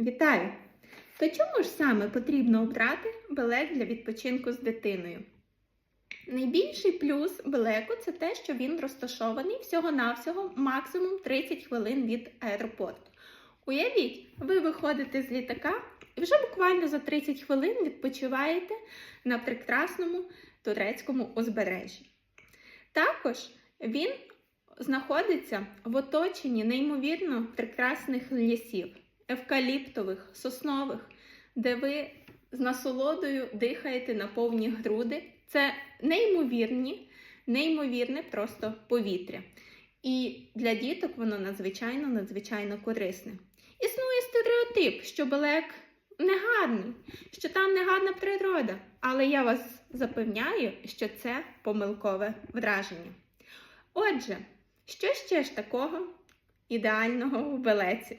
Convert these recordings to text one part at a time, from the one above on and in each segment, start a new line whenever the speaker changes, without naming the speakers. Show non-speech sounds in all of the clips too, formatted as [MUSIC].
Вітаю! То чому ж саме потрібно обрати белек для відпочинку з дитиною? Найбільший плюс белеку це те, що він розташований всього-навсього максимум 30 хвилин від аеропорту. Уявіть, ви виходите з літака і вже буквально за 30 хвилин відпочиваєте на прекрасному турецькому узбережжі. Також він знаходиться в оточенні неймовірно прекрасних лісів, евкаліптових, соснових, де ви з насолодою дихаєте на повні груди. Це неймовірні, неймовірне просто повітря. І для діток воно надзвичайно надзвичайно корисне. Існує стереотип, що Белек не гарний, що там не гарна природа, але я вас запевняю, що це помилкове враження. Отже, що ще ж такого ідеального в Белеці?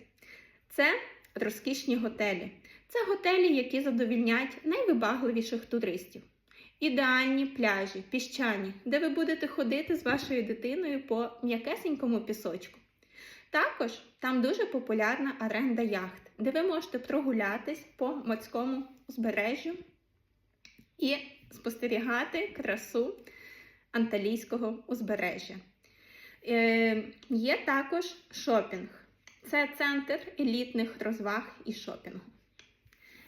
Це розкішні готелі. Це готелі, які задовільнять найвибагливіших туристів. Ідеальні пляжі, піщані, де ви будете ходити з вашою дитиною по м'якесенькому пісочку. Також там дуже популярна оренда яхт, де ви можете прогулятись по морському узбережжю і спостерігати красу Анталійського узбережжя. Е, є також шопінг. Це центр елітних розваг і шопінгу.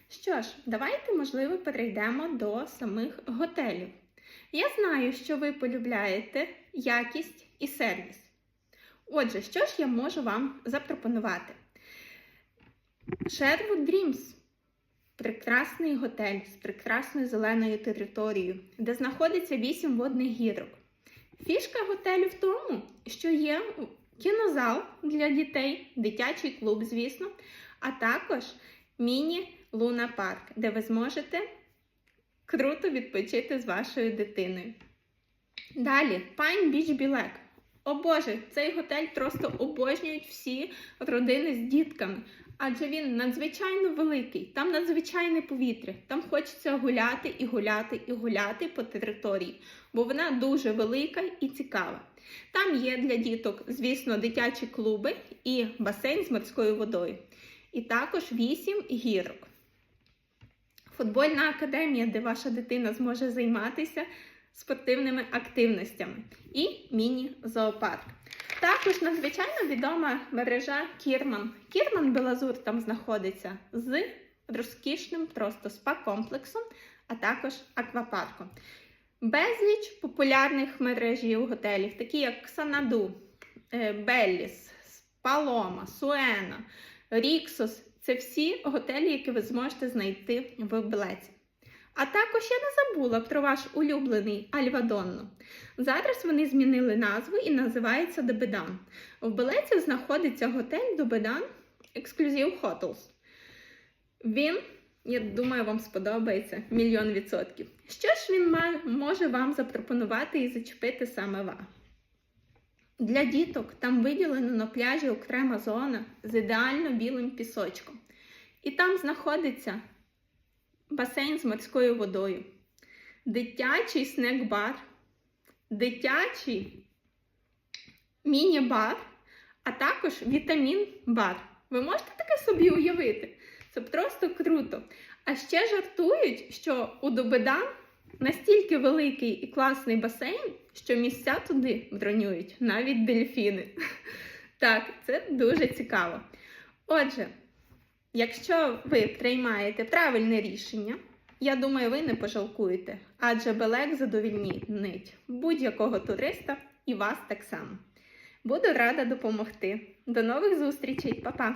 Що ж, давайте, можливо, перейдемо до самих готелів. Я знаю, що ви полюбляєте якість і сервіс. Отже, що ж я можу вам запропонувати? Sherwood Dreams прекрасний готель з прекрасною зеленою територією, де знаходиться 8 водних гірок. Фішка готелю в тому, що є кінозал для дітей, дитячий клуб, звісно, а також міні-луна парк, де ви зможете круто відпочити з вашою дитиною. Далі, Pine Beach Білек. О Боже, цей готель просто обожнюють всі родини з дітками, адже він надзвичайно великий, там надзвичайне повітря, там хочеться гуляти і гуляти і гуляти по території, бо вона дуже велика і цікава. Там є для діток, звісно, дитячі клуби і басейн з морською водою. І також 8 гірок. Футбольна академія, де ваша дитина зможе займатися спортивними активностями, і міні-зоопарк. Також надзвичайно відома мережа Кірман. Кірман Белазур там знаходиться з розкішним просто спа-комплексом, а також аквапарком. Безліч популярних мережів готелів, такі як Санаду, е, Белліс, Палома, Суена, Ріксос це всі готелі, які ви зможете знайти в Белеці. А також я не забула про ваш улюблений Альвадонно. Зараз вони змінили назву і називається Добедан. В Белеці знаходиться готель Добедан Exclusive Hotels. Він, я думаю, вам сподобається мільйон відсотків. Що ж він може вам запропонувати і зачепити саме вам? Для діток там виділено на пляжі окрема зона з ідеально білим пісочком. І там знаходиться басейн з морською водою, дитячий снек-бар, дитячий міні-бар, а також вітамін-бар. Ви можете таке собі уявити? Це просто круто. А ще жартують, що у Добедан настільки великий і класний басейн, що місця туди бронюють навіть дельфіни. [LAUGHS] Так, це дуже цікаво. Отже, якщо ви приймаєте правильне рішення, я думаю, ви не пожалкуєте, адже Белек задовільнить будь-якого туриста і вас так само. Буду рада допомогти. До нових зустрічей, Па-па!